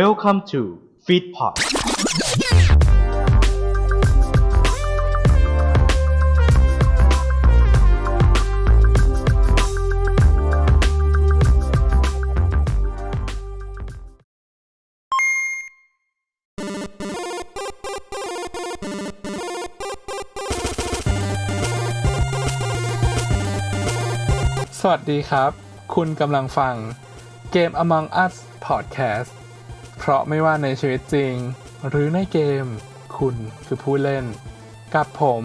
Welcome to Feedpot สวัสดีครับ คุณกำลังฟังเกม Among Us Podcast เพราะไม่ว่าในชีวิตจริง หรือในเกม คุณคือผู้เล่น กับผม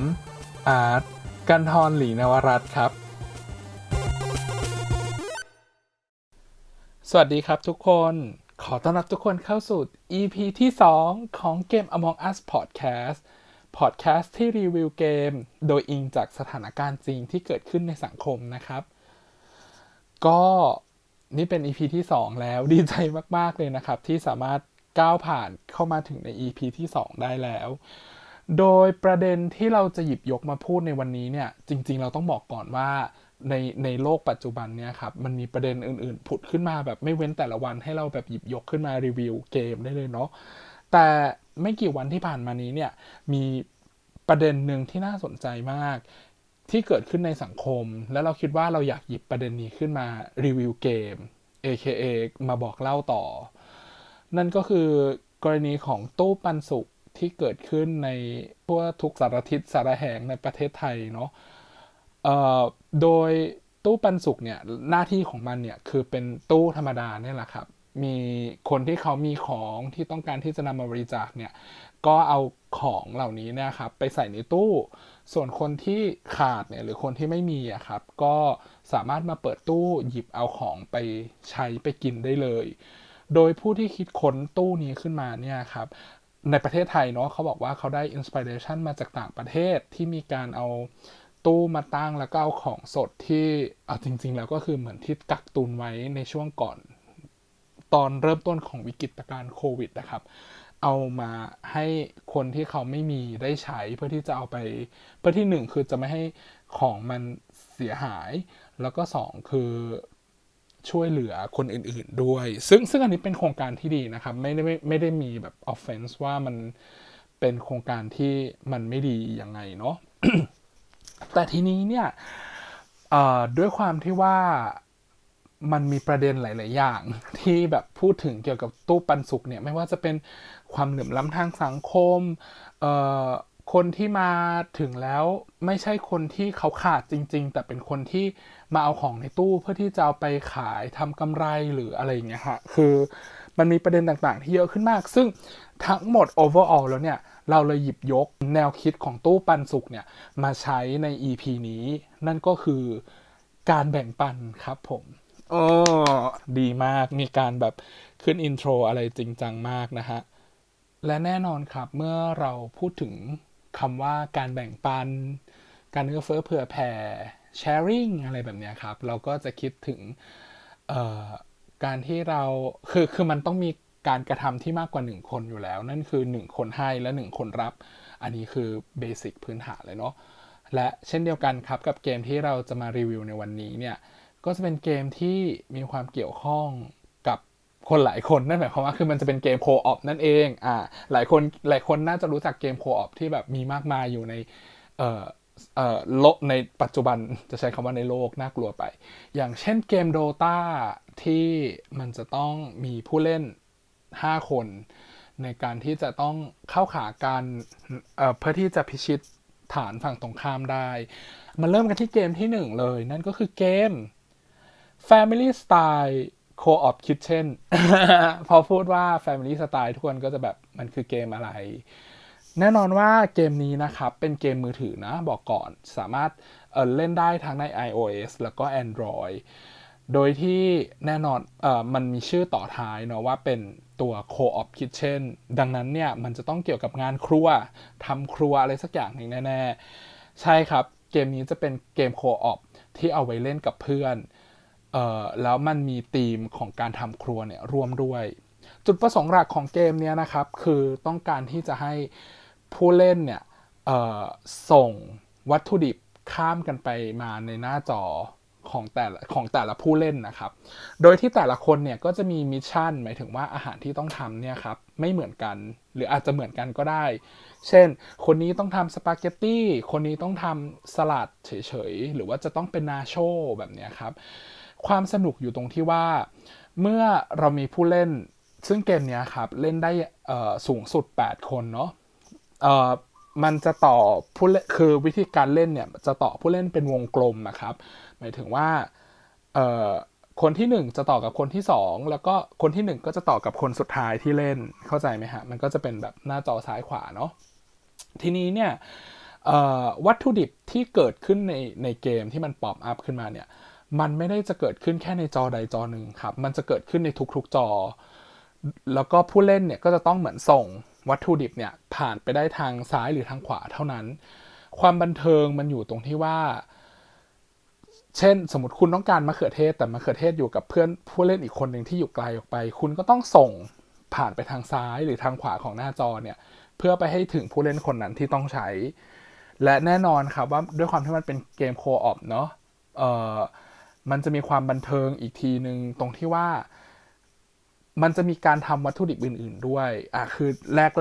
อาร์ตกันทรหลีนวรัตครับ สวัสดีครับทุกคน ขอต้อนรับทุกคนเข้าสู่ EP ที่ 2 ของเกม Among Us Podcast Podcast ที่รีวิวเกม โดยอิงจากสถานการณ์จริงที่เกิดขึ้นในสังคมนะครับ ก็ นี่เป็น EP ที่ 2 แล้วดีใจมาก ๆ เลยนะครับ ที่สามารถก้าวผ่านเข้ามาถึงใน EP ที่ 2 ได้แล้ว โดยประเด็นที่เราจะหยิบยกมาพูดในวันนี้เนี่ย จริง ๆ เราต้องบอกก่อนว่าในในโลกปัจจุบันเนี่ยครับ มันมีประเด็นอื่น ๆ ผุดขึ้นมาแบบไม่เว้นแต่ละวันให้เราแบบหยิบยกขึ้นมารีวิวเกมได้เลยเนาะแต่ไม่กี่วันที่ผ่านมานี้เนี่ยมีประเด็นหนึ่งที่น่าสนใจมาก ที่เกิดขึ้นในสังคม แล้วเราคิดว่าเราอยากหยิบประเด็นนี้ขึ้นมารีวิวเกม AKA มาบอกเล่าต่อ นั่นก็คือกรณีของตู้ปันสุกที่เกิดขึ้นในทั่วทุกสารทิศสารแหงในประเทศไทยเนาะโดยตู้ปันสุกเนี่ยหน้าที่ของมันเนี่ยคือเป็นตู้ธรรมดาเนี่ยแหละครับ มีคนที่เขามีของที่ต้องการที่จะนำมาบริจาคเนี่ยก็เอาของเหล่านี้นี่ยครับไปใส่ในตู้ ส่วนคนที่ขาดเนี่ยหรือคนที่ไม่มีอะครับก็สามารถมาเปิดตู้หยิบเอาของไปใช้ไปกินได้เลย โดยผู้ที่คิดค้นตู้นี้ขึ้นมาเนี่ยครับในประเทศไทยเนาะเขาบอกว่าเขาได้อินสปิเรชันมาจากต่างประเทศที่มีการเอาตู้มาตั้งแล้วก็เอาของสดที่เอาจริง ๆ แล้วก็คือเหมือนที่กักตุนไว้ในช่วงก่อน ตอนเริ่มต้นของวิกฤตการณ์โควิดนะครับ เอามาให้คนที่เขาไม่มีได้ใช้เพื่อที่จะเอาไป เพื่อที่หนึ่งคือจะไม่ให้ของมันเสียหาย แล้วก็สองคือช่วยเหลือคนอื่นๆด้วย ซึ่งซึ่งอันนี้เป็นโครงการที่ดีนะครับ ไม่ได้ไม่ไม่ได้มีแบบ offense ว่ามันเป็นโครงการที่มันไม่ดียังไงเนาะแต่ทีนี้เนี่ยด้วยความที่ว่า มันมีประเด็นหลาย ๆ อย่าง ที่แบบพูดถึงเกี่ยวกับตู้ปันสุกเนี่ยไม่ว่าจะเป็นความเหลื่อมล้ำทางสังคมเอ่อคนที่มาถึงแล้วไม่ใช่คนที่เขาขาดจริง ๆ แต่เป็นคนที่มาเอาของในตู้เพื่อที่จะเอาไปขายทำกำไรหรืออะไรอย่างเงี้ยฮะคือมันมีประเด็นต่างๆ ที่เยอะขึ้นมาก ซึ่งทั้งหมด overall แล้วเนี่ย เราเลยหยิบยกแนวคิดของตู้ปันสุกเนี่ย มาใช้ใน EP นี้ นั่นก็คือการแบ่งปันครับผม โอ้ดีมากมีการแบบขึ้นอินโทรอะไรจริงจังมากนะฮะ และแน่นอนครับเมื่อเราพูดถึงคำว่าการแบ่งปัน การเอื้อเฟื้อเผื่อแผ่ sharing อะไรแบบนี้ครับ เราก็จะคิดถึงการที่เราคือคือมันต้องมีการกระทำที่มากกว่า 1 คนอยู่แล้ว นั่นคือ 1 คนให้และ 1 คนรับ อันนี้คือเบสิกพื้นฐานเลยเนาะและเช่นเดียวกันครับกับเกมที่เราจะมารีวิวในวันนี้เนี่ย ก็จะเป็นเกมที่มีความเกี่ยวข้องกับคนหลายคนนั่นหมายความว่าคือมันจะเป็นเกมโคออปนั่นเองอ่าหลายคนหลายคนน่าจะรู้จักเกมโคออปที่แบบมีมากมายอยู่ในเอ่อเอ่อโลกในปัจจุบันจะใช้คำว่าในโลกน่ากลัวไป อย่างเช่นเกมโดตาที่มันจะต้องมีผู้เล่น 5 คน ในการที่จะต้องเข้าขากันเอ่อเพื่อที่จะพิชิตฐานฝั่งตรงข้ามได้มาเริ่มกันที่เกมที่หนึ่งเลย นั่นก็คือเกม Family Style Co-op Kitchen พอพูดว่า Family Style ทุกคนก็จะแบบมันคือเกมอะไร แน่นอนว่าเกมนี้นะครับ เป็นเกมมือถือนะ บอกก่อนสามารถเอ่อเล่นได้ทั้งใน iOS แล้วก็ Android โดยที่แน่นอนเอ่อมันมีชื่อต่อท้ายเนาะว่าเป็นตัว Co-op Kitchen ดังนั้นเนี่ยมันจะต้องเกี่ยวกับงานครัวทำครัวอะไรสักอย่างหนึ่งแน่ ๆ ใช่ครับ เกมนี้จะเป็นเกม Co-op ที่เอาไว้เล่นกับเพื่อน เอ่อแล้วมันมีธีมของการทำครัวเนี่ยร่วมด้วย จุดประสงค์หลักของเกมเนี้ยนะครับ คือต้องการที่จะให้ผู้เล่นเนี่ยเอ่อส่งวัตถุดิบข้ามกันไปมาในหน้าจอของแต่ละของแต่ละผู้เล่นนะครับ โดยที่แต่ละคนเนี่ยก็จะมีมิชชั่น หมายถึงว่าอาหารที่ต้องทำเนี่ยครับไม่เหมือนกัน หรืออาจจะเหมือนกันก็ได้ เช่น คนนี้ต้องทำสปาเกตตี้ คนนี้ต้องทำสลัดเฉยๆ หรือว่าจะต้องเป็นนาโชแบบเนี้ยครับ ความสนุกอยู่ตรงที่ว่า เมื่อเรามีผู้เล่น ซึ่งเกมนี้ครับ เล่นได้สูงสุด 8 คนเนาะมันจะต่อผู้เล่นคือวิธีการเล่นเนี่ยจะต่อผู้เล่นเป็นวงกลมนะครับ หมายถึงว่าคนที่ 1 จะต่อกับคนที่ 2 แล้วก็คนที่ 1 ก็จะต่อกับคนสุดท้ายที่เล่นเข้าใจไหมฮะมันก็จะเป็นแบบหน้าจอซ้ายขวาเนาะทีนี้เนี่ยวัตถุดิบที่เกิดขึ้นในในเกมที่มันป๊อปอัพขึ้นมาเนี่ย มันไม่ได้จะเกิดขึ้นแค่ในจอใดจอหนึ่งครับ มันจะเกิดขึ้นในทุกๆจอ แล้วก็ผู้เล่นเนี่ยก็จะต้องเหมือนส่งวัตถุดิบเนี่ยผ่านไปได้ทางซ้ายหรือทางขวาเท่านั้น ความบันเทิงมันอยู่ตรงที่ว่า เช่น สมมติคุณต้องการมะเขือเทศ แต่มะเขือเทศอยู่กับเพื่อนผู้เล่นอีกคนหนึ่งที่อยู่ไกลออกไป คุณก็ต้องส่งผ่านไปทางซ้ายหรือทางขวาของหน้าจอเนี่ย เพื่อไปให้ถึงผู้เล่นคนนั้นที่ต้องใช้ และแน่นอนครับว่าด้วยความที่มันเป็นเกมโคออปเนาะเอ่อ มันจะมีความบันเทิงอีกทีหนึ่งตรงที่ว่า มันจะมีการทำวัตถุดิบอื่น ๆ ด้วย อะคือ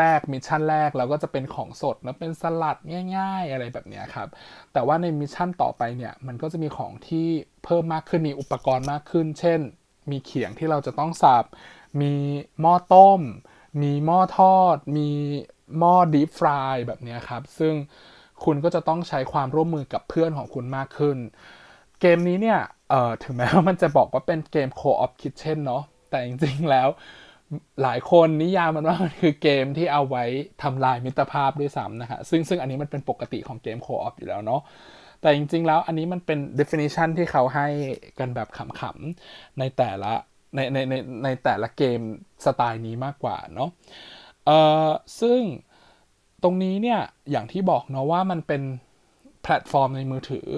แรกๆมิชชั่นแรกเราก็จะเป็นของสดนะเป็นสลัดง่าย ๆ อะไรแบบนี้ครับ แต่ว่าในมิชชั่นต่อไปเนี่ย มันก็จะมีของที่เพิ่มมากขึ้นมีอุปกรณ์มากขึ้น เช่น มีเขียงที่เราจะต้องสับ มีหม้อต้ม มีหม้อทอด มีหม้อดีฟรายแบบนี้ครับ ซึ่งคุณก็จะต้องใช้ความร่วมมือกับเพื่อนของคุณมากขึ้น เกมนี้เนี่ย เอ่อถึงแม้ว่ามันจะบอกว่าเป็นเกม Co-op Kitchen เนาะแต่จริงๆแล้วหลายคนนิยามมันว่ามันคือเกมที่เอาไว้ทำลายมิตรภาพด้วยซ้ำนะฮะซึ่งซึ่งอันนี้มันเป็นปกติของเกม Co-op อยู่แล้วเนาะแต่จริงๆ แล้วอันนี้มันเป็น definition ที่เขาให้กันแบบขำๆในแต่ละในในในในแต่ละเกมสไตล์นี้มากกว่าเนาะเอ่อซึ่งตรงนี้เนี่ยอย่างที่บอกเนาะว่ามันเป็นแพลตฟอร์มในมือถือ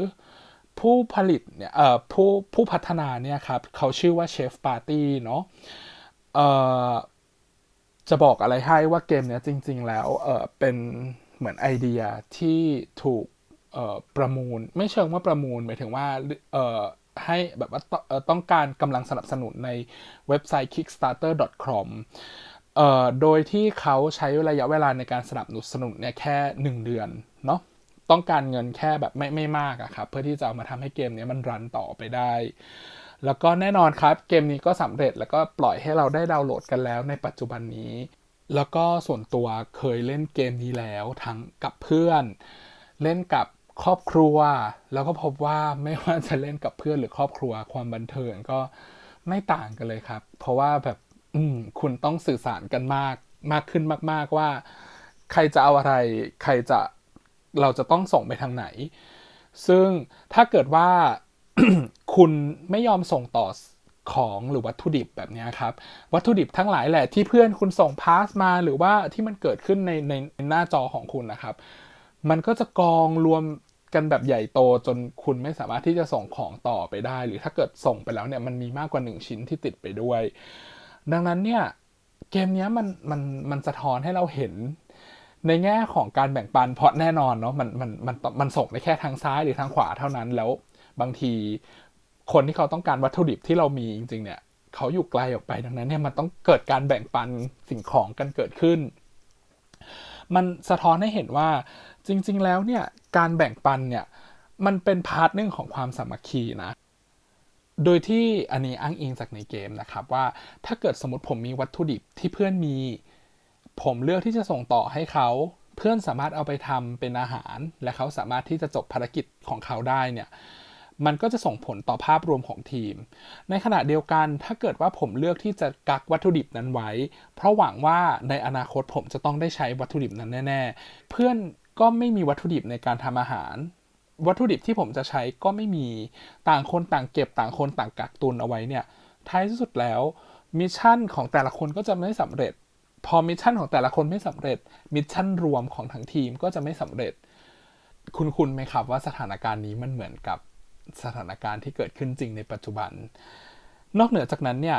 ผู้ผลิตเนี่ยเอ่อผู้ผู้พัฒนาเนี่ยครับเขาชื่อว่า Chef Party เนาะเอ่อจะบอกอะไรให้ว่าเกมเนี้ยจริง ๆ แล้วเออเป็นเหมือนไอเดียที่ถูกเอ่อประมูล ไม่เชิงว่าประมูลหมายถึงว่าเอ่อให้แบบว่าต้องการกำลังสนับสนุนในเว็บไซต์ kickstarter.com โดยที่เขาใช้ระยะเวลาในการสนับสนุนเนี่ยแค่ 1 เดือนเนาะ ต้องการเงินแค่แบบไม่ไม่มากอะครับเพื่อที่จะเอามาทำให้เกมนี้มันรันต่อไปได้ แล้วก็แน่นอนครับเกมนี้ก็สำเร็จแล้วก็ปล่อยให้เราได้ดาวน์โหลดกันแล้วในปัจจุบันนี้ แล้วก็ส่วนตัวเคยเล่นเกมนี้แล้วทั้งกับเพื่อน เล่นกับครอบครัว แล้วก็พบว่าไม่ว่าจะเล่นกับเพื่อนหรือครอบครัวความบันเทิงก็ไม่ต่างกันเลยครับ เพราะว่าแบบอืมคุณต้องสื่อสารกันมากมากขึ้นมาก ๆว่า ใครจะเอาอะไร ใครจะ เราจะต้องส่งไปทางไหน ซึ่งถ้าเกิดว่าคุณไม่ยอมส่งต่อของหรือวัตถุดิบแบบนี้ครับ วัตถุดิบทั้งหลายแหละที่เพื่อนคุณส่งพาสมาหรือว่าที่มันเกิดขึ้นในในในหน้าจอของคุณนะครับ มันก็จะกองรวมกันแบบใหญ่โตจนคุณไม่สามารถที่จะส่งของต่อไปได้ หรือถ้าเกิดส่งไปแล้วเนี่ยมันมีมากกว่าหนึ่งชิ้นที่ติดไปด้วย ดังนั้นเนี่ยเกมนี้มันมันมันสะท้อนให้เราเห็น ในแง่ของการแบ่งปันเพราะแน่นอนเนาะมันมันมันมันส่งได้แค่ทางซ้ายหรือทางขวาเท่านั้นแล้วบางทีคนที่เขาต้องการวัตถุดิบที่เรามีจริง ๆ เนี่ยเขาอยู่ไกลออกไปดังนั้นเนี่ยมันต้องเกิดการแบ่งปันสิ่งของกันเกิดขึ้น มันสะท้อนให้เห็นว่าจริง ๆ แล้วเนี่ยการแบ่งปันเนี่ยมันเป็นพาร์ทหนึ่งของความสามัคคีนะโดยที่อันนี้อ้างอิงจากในเกมนะครับว่าถ้าเกิดสมมติผมมีวัตถุดิบที่เพื่อนมี ผมเลือกที่จะส่งต่อให้เขาเพื่อนสามารถเอาไปทำเป็นอาหาร และเขาสามารถที่จะจบภารกิจของเขาได้เนี่ยมันก็จะส่งผลต่อภาพรวมของทีม ในขณะเดียวกันถ้าเกิดว่าผมเลือกที่จะกักวัตถุดิบนั้นไว้ เพราะหวังว่าในอนาคตผมจะต้องได้ใช้วัตถุดิบนั้นแน่ ๆ เพื่อนก็ไม่มีวัตถุดิบในการทำอาหาร วัตถุดิบที่ผมจะใช้ก็ไม่มีต่างคนต่างเก็บต่างคนต่างกักตุนเอาไว้เนี่ยท้ายที่สุดแล้วมิชชั่นของแต่ละคนก็จะไม่สำเร็จ พอมิชชั่นของแต่ละคนไม่สำเร็จมิชชั่นรวมของทั้งทีมก็จะไม่สำเร็จ คุณคุณไหมครับว่าสถานการณ์นี้มันเหมือนกับสถานการณ์ที่เกิดขึ้นจริงในปัจจุบัน นอกเหนือจากนั้นเนี่ย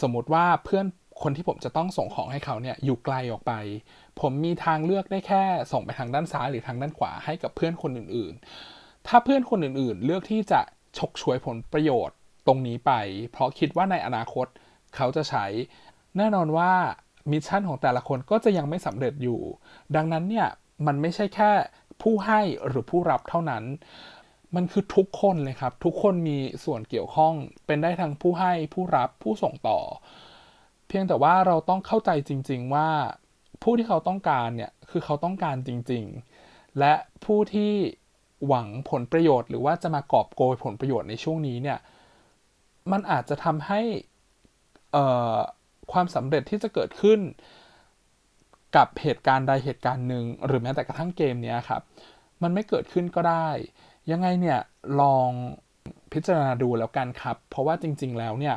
สมมติว่าเพื่อนคนที่ผมจะต้องส่งของให้เขาเนี่ยอยู่ไกลออกไป ผมมีทางเลือกได้แค่ส่งไปทางด้านซ้ายหรือทางด้านขวาให้กับเพื่อนคนอื่นๆ ถ้าเพื่อนคนอื่นๆ เลือกที่จะฉกฉวยผลประโยชน์ตรงนี้ไป เพราะคิดว่าในอนาคตเขาจะใช้ แน่นอนว่า มิชชั่นของแต่ละคนก็จะยังไม่สำเร็จอยู่ ดังนั้นเนี่ยมันไม่ใช่แค่ผู้ให้หรือผู้รับเท่านั้น มันคือทุกคนเลยครับ ทุกคนมีส่วนเกี่ยวข้องเป็นได้ทั้งผู้ให้ผู้รับผู้ส่งต่อ เพียงแต่ว่าเราต้องเข้าใจจริง ๆว่า ผู้ที่เขาต้องการเนี่ยคือเขาต้องการจริง ๆ และผู้ที่หวังผลประโยชน์ หรือว่าจะมากอบโกยผลประโยชน์ในช่วงนี้เนี่ยมันอาจจะทำให้ ความสำเร็จที่จะเกิดขึ้น กับเหตุการณ์ใดเหตุการณ์หนึ่งหรือแม้แต่กระทั่งเกมนี้ครับมันไม่เกิดขึ้นก็ได้ ยังไงเนี่ยลองพิจารณาดูแล้วกันครับ เพราะว่าจริง ๆ แล้วเนี่ย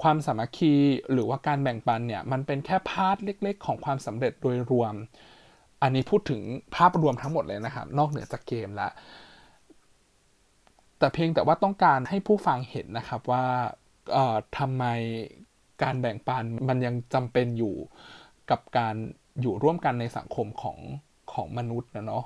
ความสามัคคีหรือว่าการแบ่งปันเนี่ยมันเป็นแค่พาร์ทเล็ก ๆ ของความสำเร็จโดยรวม อันนี้พูดถึงภาพรวมทั้งหมดเลยนะครับ นอกเหนือจากเกมล้วแต่เพียงแต่ว่าต้องการให้ผู้ฟังเห็นนะครับว่าทำไม การแบ่งปันมันยังจำเป็นอยู่กับการอยู่ร่วมกันในสังคมของของมนุษย์นะเนาะ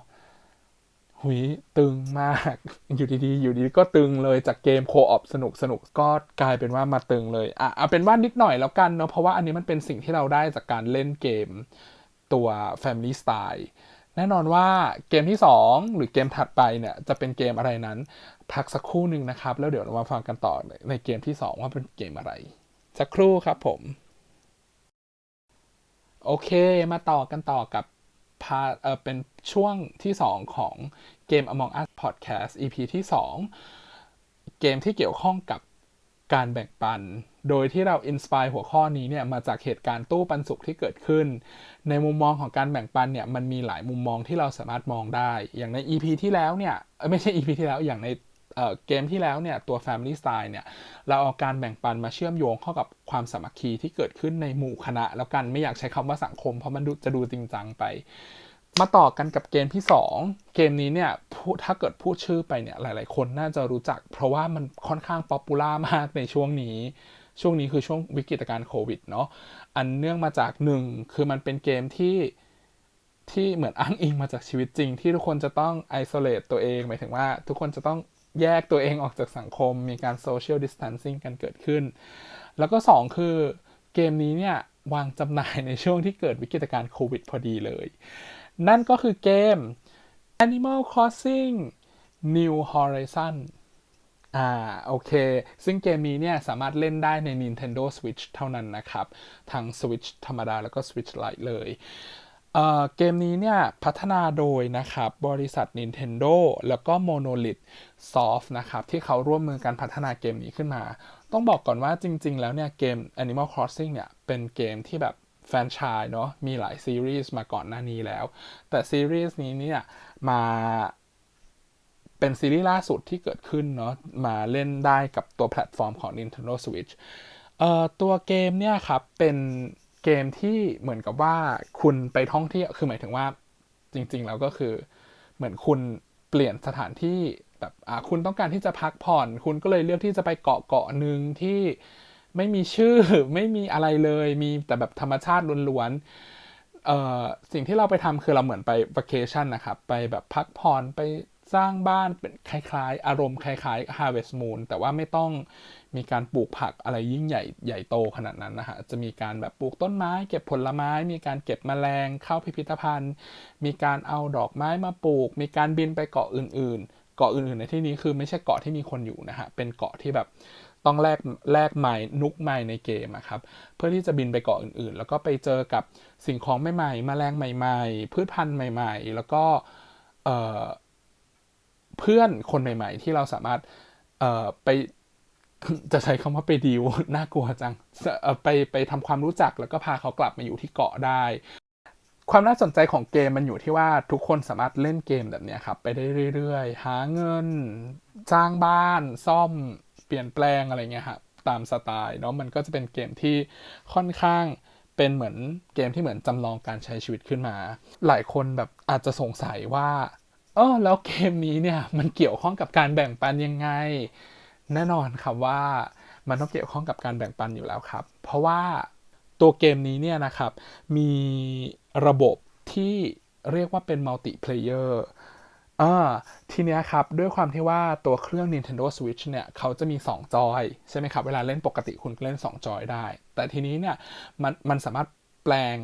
หุยตึงมาก อยู่ดีๆ อยู่ดีก็ตึงเลยจากเกมโคออปสนุกสนุกก็กลายเป็นว่ามาตึงเลยอะเอาเป็นว่านิดหน่อยแล้วกันเนาะเพราะว่าอันนี้มันเป็นสิ่งที่เราได้จากการเล่นเกมตัว Family Style แน่นอนว่าเกมที่ 2 หรือเกมถัดไปเนี่ยจะเป็นเกมอะไรนั้น พักสักครู่หนึ่งนะครับ แล้วเดี๋ยวเรามาฟังกันต่อในเกมที่ 2 ว่าเป็นเกมอะไร สักครู่ครับผม โอเคมาต่อกันต่อกับพาเออเป็นช่วงที่ 2 ของเกม Among Us Podcast EP ที่ 2 เกมที่เกี่ยวข้องกับการแบ่งปัน โดยที่เราอินสปายหัวข้อนี้เนี่ยมาจากเหตุการณ์ตู้ปันสุขที่เกิดขึ้น ในมุมมองของการแบ่งปันเนี่ยมันมีหลายมุมมองที่เราสามารถมองได้ อย่างใน EP ที่แล้วเนี่ยไม่ใช่ EP ที่แล้วอย่างใน เกมที่แล้วเนี่ยตัว Family Style เนี่ยเราเอาการแบ่งปันมาเชื่อมโยงเข้ากับความสามัคคีที่เกิดขึ้นในหมู่คณะ แล้วกันไม่อยากใช้คำว่าสังคม เพราะมันจะดูจริงจังไป มาต่อกันกับเกมที่ 2 เกมนี้เนี่ยถ้าเกิดพูดชื่อไปเนี่ยหลายๆ คนน่าจะรู้จัก เพราะว่ามันค่อนข้างป๊อปปูล่ามากในช่วงนี้ช่วงนี้คือช่วงวิกฤตการโควิดเนาะอันเนื่องมาจากหนึ่งคือมันเป็นเกมที่ที่เหมือนอ้างอิงมาจากชีวิตจริง ที่ทุกคนจะต้องไอโซเลตตัวเองหมายถึงว่าทุกคนจะต้อง แยกตัวเองออกจากสังคม มีการโซเชียลดิส t a นซิ่งกันเกิดขึ้น แล้วก็ 2 คือเกมนี้เนี่ยวางจำหน่ายในช่วงที่เกิดวิกฤตการณ์โควิดพอดีเลย นั่นก็คือเกม Animal Crossing New Horizon อ่าโอเค ซึ่งเกมนี้เนี่ยสามารถเล่นได้ใน Nintendo Switch เท่านั้นนะครับ ทั้ง Switch ธรรมดาแล้วก็ Switch Lite เลย เกมนี้เนี่ยพัฒนาโดยนะครับบริษัท Nintendo แล้วก็ Monolith Soft นะครับที่เขาร่วมมือกันพัฒนาเกมนี้ขึ้นมา ต้องบอกก่อนว่าจริง ๆ แล้วเนี่ยเกม Animal Crossing เนี่ยเป็นเกมที่แบบแฟนชายเนาะมีหลายซีรีส์มาก่อนหน้านี้แล้ว แต่ซีรีส์นี้เนี่ยมาเป็นซีรีส์ล่าสุดที่เกิดขึ้นเนาะมาเล่นได้กับตัวแพลตฟอร์มของ Nintendo Switch เอ่อตัวเกมเนี่ยครับเป็น เกมที่เหมือนกับว่าคุณไปท่องเที่ยวคือหมายถึงว่าจริง ๆ แล้วก็คือ เหมือนคุณเปลี่ยนสถานที่แบบอ่าคุณต้องการที่จะพักผ่อน คุณก็เลยเลือกที่จะไปเกาะเกาะหนึ่งที่ไม่มีชื่อไม่มีอะไรเลย มีแต่แบบธรรมชาติล้วนๆสิ่งที่เราไปทำคือเราเหมือนไปวัคเคชันนะครับ ไปแบบพักผ่อนไป สร้างบ้านเป็นคล้ายๆ อารมณ์คล้ายๆ Harvest Moon แต่ว่าไม่ต้องมีการปลูกผักอะไรยิ่งใหญ่ใหญ่โตขนาดนั้นนะฮะ จะมีการแบบปลูกต้นไม้ เก็บผลไม้ มีการเก็บแมลงเข้าพิพิธภัณฑ์ มีการเอาดอกไม้มาปลูก มีการบินไปเกาะอื่นๆ เกาะอื่นๆในที่นี้คือไม่ใช่เกาะที่มีคนอยู่นะฮะ เป็นเกาะที่แบบต้องแลกแลกไม้นุกไม้ในเกมครับเพื่อที่จะบินไปเกาะอื่นๆ แล้วก็ไปเจอกับสิ่งของใหม่ๆแมลงใหม่ ๆ พืชพันธุ์ใหม่ ๆ แล้วก็เเพื่อนคนใหม่ ๆ ที่เราสามารถเอ่อไปจะใช้คำว่าไปดีวน่ากลัวจังไปไปทำความรู้จักแล้วก็พาเขากลับมาอยู่ที่เกาะได้ ความน่าสนใจของเกมมันอยู่ที่ว่าทุกคนสามารถเล่นเกมแบบนี้ครับ ไปได้เรื่อยๆ หาเงินจ้างบ้าน ซ่อมเปลี่ยนแปลงอะไรเงี้ยครับตามสไตล์เนาะมันก็จะเป็นเกมที่ค่อนข้างเป็นเหมือนเกมที่เหมือนจำลองการใช้ชีวิตขึ้นมา หลายคนแบบอาจจะสงสัยว่า เออแล้วเกมนี้เนี่ยมันเกี่ยวข้องกับการแบ่งปันยังไง แน่นอนครับว่ามันต้องเกี่ยวข้องกับการแบ่งปันอยู่แล้วครับ เพราะว่าตัวเกมนี้เนี่ยนะครับ มีระบบที่เรียกว่าเป็นมัลติเพลเยอร์อ่าทีเนี้ยครับ ด้วยความที่ว่าตัวเครื่อง Nintendo Switch เนี่ยเขาจะมี 2 จอย ใช่ไหมครับ เวลาเล่นปกติคุณเล่น 2 จอยได้ แต่ทีนี้เนี่ยมันมันสามารถแปลง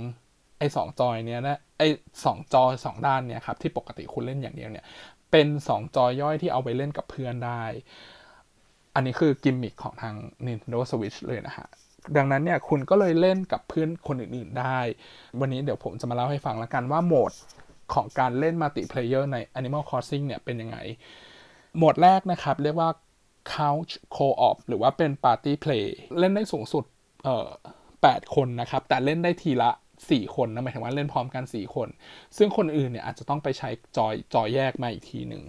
ไอ้สองจอยเนี้ยนะไอ้สองจอสองด้านเนี่ยครับที่ปกติคุณเล่นอย่างเดียวเนี่ยเป็น2จอยย่อยที่เอาไปเล่นกับเพื่อนได้ อันนี้คือกิมมิคของทาง Nintendo Switch เลยนะฮะดังนั้นเนี่ยคุณก็เลยเล่นกับเพื่อนคนอื่นๆได้ วันนี้เดี๋ยวผมจะมาเล่าให้ฟังละกันว่าโหมดของการเล่นมัลติเพลเยอร์ใน Animal Crossing เนี่ยเป็นยังไง โหมดแรกนะครับ เรียกว่า Couch Co-op หรือว่าเป็น Party Play เล่นได้สูงสุดเอ่อ8คนนะครับ แต่เล่นได้ทีละ 4 คนนะหมายถึงว่าเล่นพร้อมกัน 4 คน ซึ่งคนอื่นเนี่ยอาจจะต้องไปใช้จอยจอยแยกมาอีกทีหนึ่ง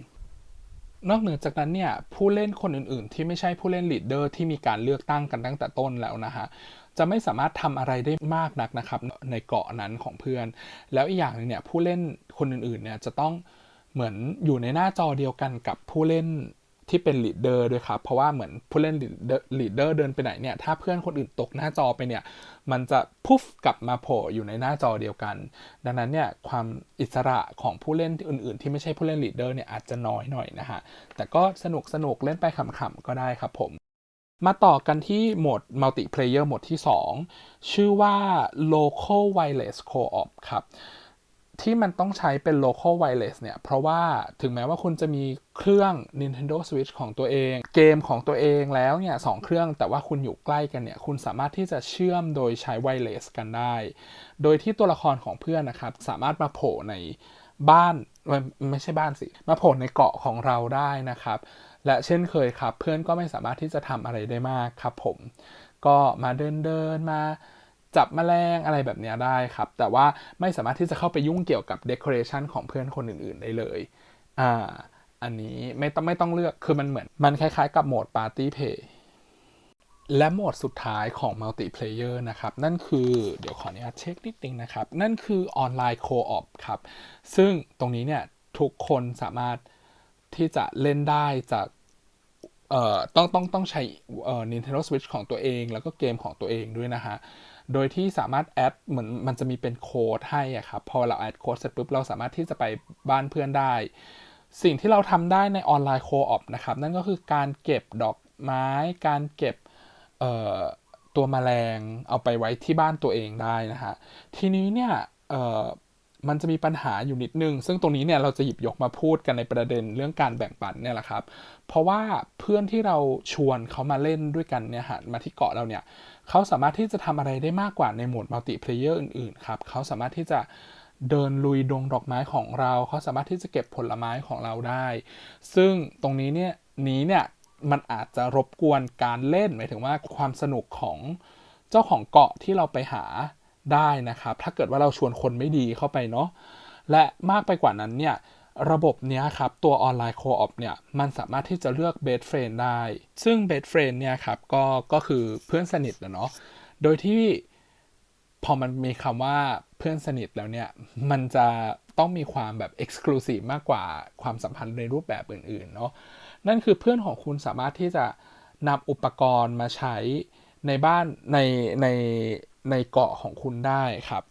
นอกเหนือจากนั้นเนี่ยผู้เล่นคนอื่นๆ ที่ไม่ใช่ผู้เล่นลีดเดอร์ที่มีการเลือกตั้งกันตั้งแต่ต้นแล้วนะฮะจะไม่สามารถทำอะไรได้มากนักนะครับในเกาะนั้นของเพื่อน แล้วอีกอย่างหนึงเนี่ยผู้เล่นคนอื่นๆเนี่ยจะต้องเหมือนอยู่ในหน้าจอเดียวกันกับผู้เล่น ที่เป็นลีดเดอร์ด้วยครับ เพราะว่าเหมือนผู้เล่นลีดเดอร์เดินไปไหนเนี่ย ถ้าเพื่อนคนอื่นตกหน้าจอไปเนี่ย มันจะพุฟกลับมาโผล่อยู่ในหน้าจอเดียวกัน ดังนั้นเนี่ยความอิสระของผู้เล่นอื่น ๆ ที่ไม่ใช่ผู้เล่นลีดเดอร์เนี่ยอาจจะน้อยหน่อยนะฮะ แต่ก็สนุกสนุกเล่นไปขำๆก็ได้ครับผมมาต่อกันที่โหมด multiplayer โหมดที่ 2 ชื่อว่า local wireless co-op ครับ ที่มันต้องใช้เป็น local wireless เนี่ย เพราะว่าถึงแม้ว่าคุณจะมีเครื่อง Nintendo Switch ของตัวเอง เกมของตัวเองแล้วเนี่ยสองเครื่องแต่ว่าคุณอยู่ใกล้กันเนี่ย คุณสามารถที่จะเชื่อมโดยใช้ wireless กันได้ โดยที่ตัวละครของเพื่อนนะครับ สามารถมาโผล่ในบ้านไม่ใช่บ้านสิ มาโผล่ในเกาะของเราได้นะครับ และเช่นเคยครับ เพื่อนก็ไม่สามารถที่จะทำอะไรได้มากครับผม ก็มาเดินเดินมา จับแมลงอะไรแบบนี้ได้ครับ แต่ว่าไม่สามารถที่จะเข้าไปยุ่งเกี่ยวกับเด o อเรชันของเพื่อนคนอื่น ๆ ได้เลยอ่าอันนี้ไม่ต้องไม่ต้องเลือกคือมันเหมือนมันคล้ายๆ กับโหมด Party Play และโหมดสุดท้ายของ Multiplayer นะครับ นั่นคือเดี๋ยวขออนุญาตเช็คนิดนึงนะครับ นั่นคือออนไลน์ Co-op ครับ ซึ่งตรงนี้เนี่ย ทุกคนสามารถที่จะเล่นได้จาก เอ่อต้องต้องต้องใช้เอ่อ Nintendo Switch ของตัวเอง แล้วก็เกมของตัวเองด้วยนะฮะ โดยที่สามารถแอดเหมือนมันจะมีเป็นโค้ดให้อะครับ พอเราแอดโค้ดเสร็จปุ๊บ เราสามารถที่จะไปบ้านเพื่อนได้ สิ่งที่เราทำได้ในออนไลน์โคออปนะครับ นั่นก็คือการเก็บดอกไม้ การเก็บเอ่อตัวแมลงเอาไปไว้ที่บ้านตัวเองได้นะฮะ ทีนี้เนี่ยเอ่อ มันจะมีปัญหาอยู่นิดนึง ซึ่งตรงนี้เนี่ยเราจะหยิบยกมาพูดกันในประเด็นเรื่องการแบ่งปันเนี่ยแหละครับ เพราะว่าเพื่อนที่เราชวนเขามาเล่นด้วยกันเนี่ยฮะมาที่เกาะเราเนี่ยเขาสามารถที่จะทำอะไรได้มากกว่าในโหมดมัลติเพลเยอร์อื่นๆครับเขาสามารถที่จะเดินลุยดงดอกไม้ของเรา เขาสามารถที่จะเก็บผลไม้ของเราได้ ซึ่งตรงนี้เนี่ยนี้เนี่ยมันอาจจะรบกวนการเล่นหมายถึงว่าความสนุกของเจ้าของเกาะที่เราไปหา ได้นะครับ ถ้าเกิดว่าเราชวนคนไม่ดีเข้าไปเนาะและมากไปกว่านั้นเนี่ยระบบเนี้ยครับ ตัวออนไลน์โคออปเนี่ย มันสามารถที่จะเลือกเบสเฟรนได้ ซึ่งเบสเฟรนเนี่ยครับ ก็ก็คือเพื่อนสนิทนะเนาะโดยที่พอมันมีคำว่าเพื่อนสนิทแล้วเนี่ย มันจะต้องมีความแบบ Exclusive มากกว่าความสัมพันธ์ในรูปแบบอื่นๆเนาะนั่นคือเพื่อนของคุณสามารถที่จะนำอุปกรณ์มาใช้ในบ้านในใน ในเกาะของคุณได้ครับ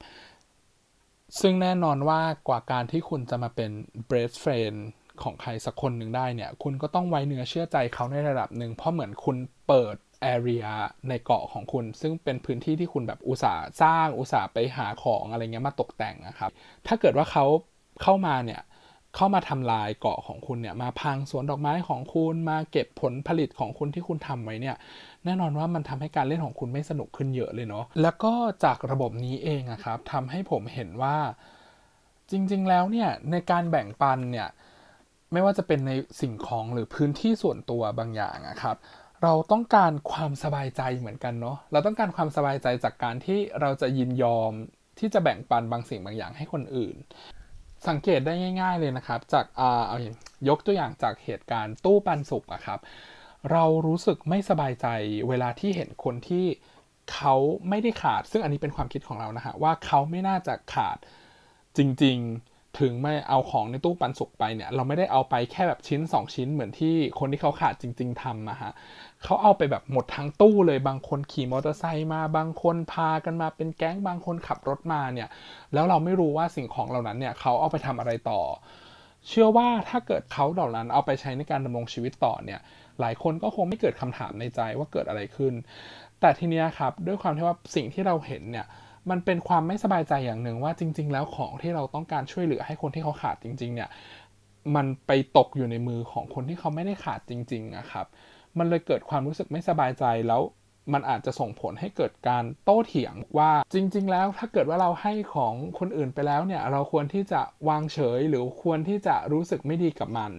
ซึ่งแน่นอนว่ากว่าการที่คุณจะมาเป็น best friend ของใครสักคนหนึ่งได้เนี่ย คุณก็ต้องไว้เนื้อเชื่อใจเขาในระดับหนึ่ง เพราะเหมือนคุณเปิด area ในเกาะของคุณ ซึ่งเป็นพื้นที่ที่คุณแบบอุตสาห์สร้างอุตสาห์ไปหาของอะไรเงี้ยมาตกแต่งนะครับ ถ้าเกิดว่าเขาเข้ามาเนี่ยเข้ามาทำลายเกาะของคุณเนี่ยมาพังสวนดอกไม้ของคุณมาเก็บผลผลิตของคุณที่คุณทำไว้เนี่ย แน่นอนว่ามันทำให้การเล่นของคุณไม่สนุกขึ้นเยอะเลยเนาะแล้วก็จากระบบนี้เองอะครับทำให้ผมเห็นว่าจริง ๆ แล้วเนี่ยในการแบ่งปันเนี่ยไม่ว่าจะเป็นในสิ่งของหรือพื้นที่ส่วนตัวบางอย่างอะครับ เราต้องการความสบายใจเหมือนกันเนาะเราต้องการความสบายใจจากการที่เราจะยินยอมที่จะแบ่งปันบางสิ่งบางอย่างให้คนอื่น สังเกตได้ง่าย ๆเลยนะครับ จากอ่าเอาอย่างยกตัวอย่างจากเหตุการณ์ตู้ปันสุกอะครับ เรารู้สึกไม่สบายใจเวลาที่เห็นคนที่เขาไม่ได้ขาด ซึ่งอันนี้เป็นความคิดของเรานะฮะว่าเขาไม่น่าจะขาดจริง ๆ ถึงไม่เอาของในตู้ปันสุกไปเนี่ย เราไม่ได้เอาไปแค่แบบชิ้น 2 ชิ้นเหมือนที่คนที่เขาขาดจริง ๆทำอะฮะเขาเอาไปแบบหมดทั้งตู้เลยบางคนขี่มอเตอร์ไซค์มาบางคนพากันมาเป็นแก๊งบางคนขับรถมาเนี่ย แล้วเราไม่รู้ว่าสิ่งของเหล่านั้นเนี่ยเขาเอาไปทำอะไรต่อ เชื่อว่าถ้าเกิดเขาเหล่านั้นเอาไปใช้ในการดำรงชีวิตต่อเนี่ย หลายคนก็คงไม่เกิดคำถามในใจว่าเกิดอะไรขึ้น แต่ทีเนี้ยครับด้วยความที่ว่าสิ่งที่เราเห็นเนี่ยมันเป็นความไม่สบายใจอย่างหนึ่งว่าจริง ๆ แล้วของที่เราต้องการช่วยเหลือให้คนที่เขาขาดจริง ๆ เนี่ยมันไปตกอยู่ในมือของคนที่เขาไม่ได้ขาดจริงๆนะครับ มันเลยเกิดความรู้สึกไม่สบายใจแล้วมันอาจจะส่งผลให้เกิดการโต้เถียงว่าจริง ๆ แล้วถ้าเกิดว่าเราให้ของคนอื่นไปแล้วเนี่ยเราควรที่จะวางเฉยหรือควรที่จะรู้สึกไม่ดีกับมัน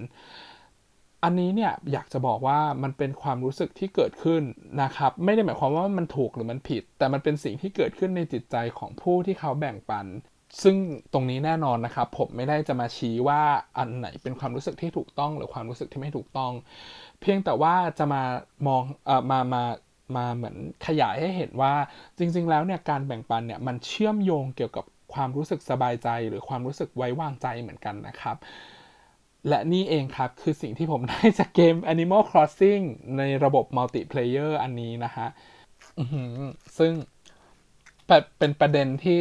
อันนี้เนี่ยอยากจะบอกว่ามันเป็นความรู้สึกที่เกิดขึ้นนะครับ ไม่ได้หมายความว่ามันถูกหรือมันผิด แต่มันเป็นสิ่งที่เกิดขึ้นในจิตใจของผู้ที่เขาแบ่งปัน ซึ่งตรงนี้แน่นอนนะครับ ผมไม่ได้จะมาชี้ว่าอันไหนเป็นความรู้สึกที่ถูกต้อง หรือความรู้สึกที่ไม่ถูกต้อง เพียงแต่ว่าจะมามองเอ่อมามามาเหมือนขยายให้เห็นว่าจริง ๆ แล้วเนี่ยการแบ่งปันเนี่ยมันเชื่อมโยงเกี่ยวกับความรู้สึกสบายใจ หรือความรู้สึกไว้วางใจเหมือนกันนะครับ และนี่เองครับ คือสิ่งที่ผมได้จากเกม Animal Crossing ในระบบมัลติเพลเยอร์อันนี้นะฮะซึ่งเป็นเป็นประเด็นที่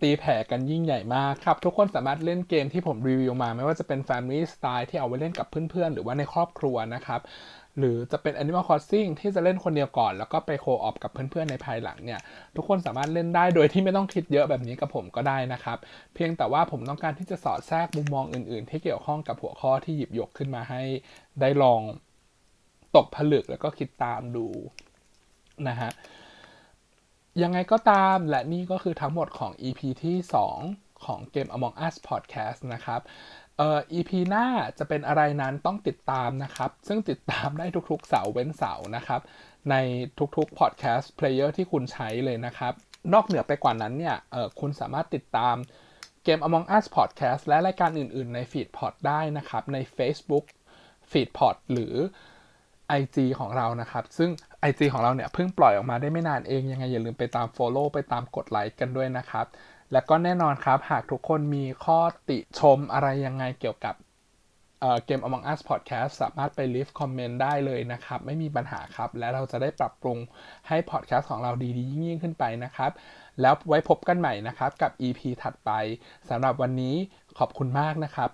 ตีแผ่กันยิ่งใหญ่มากครับ ทุกคนสามารถเล่นเกมที่ผมรีวิวมา ไม่ว่าจะเป็น Family Style ที่เอาไว้เล่นกับเพื่อนๆ หรือว่าในครอบครัวนะครับ หรือจะเป็น Animal Crossing ที่จะเล่นคนเดียวก่อน แล้วก็ไปโคออปกับเพื่อนๆในภายหลังเนี่ยทุกคนสามารถเล่นได้โดยที่ไม่ต้องคิดเยอะแบบนี้กับผมก็ได้นะครับ เพียงแต่ว่าผมต้องการที่จะสอดแทรกมุมมองอื่นๆ ที่เกี่ยวข้องกับหัวข้อที่หยิบยกขึ้นมาให้ได้ลองตกผลึกแล้วก็คิดตามดูนะฮะยังไงก็ตามและนี่ก็คือทั้งหมดของ EP ที่ 2 ของเกม Among Us Podcast นะครับเอ่อ EP หน้าจะเป็นอะไรนั้นต้องติดตามนะครับ ซึ่งติดตามได้ทุกๆเสาร์เว้นเสาร์นะครับ ในทุกๆ Podcast Player ที่คุณใช้เลยนะครับ นอกเหนือไปกว่านั้นเนี่ยเอ่อคุณสามารถติดตามเกม Among Us Podcast และรายการอื่นๆ ใน Feedpod ได้นะครับ ใน Facebook Feedpod หรือ IG ของเรานะครับ ซึ่ง IG ของเราเนี่ยเพิ่งปล่อยออกมาได้ไม่นานเองยังไงอย่าลืมไปตาม Follow ไปตามกดไลค์กันด้วยนะครับ และก็แน่นอนครับ หากทุกคนมีข้อติชมอะไรยังไงเกี่ยวกับเอ่อเกม Among Us Podcast สามารถไป leave comment ได้เลยนะครับ ไม่มีปัญหาครับ และเราจะได้ปรับปรุงให้ podcast ของเราดีๆ ยิ่งขึ้นไปนะครับ แล้วไว้พบกันใหม่นะครับ กับ EP ถัดไปสำหรับวันนี้ขอบคุณมากนะครับ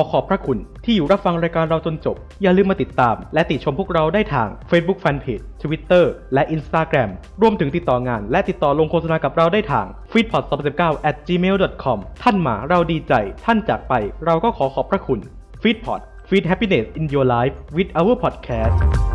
อขอบพระคุณที่อยู่รับฟังรายการเราจนจบ อย่าลืมมาติดตาม และติชมพวกเราได้ทาง Facebook Fanpage Twitter และ Instagram รวมถึงติดต่องาน และติดต่อลงโฆษณากับเราได้ทาง f e e d p o d 2 9 at gmail.com ท่านมาเราดีใจ ท่านจากไปเราก็ขอขอบพระคุณ f e e d p o d Feed Happiness in Your Life with our podcast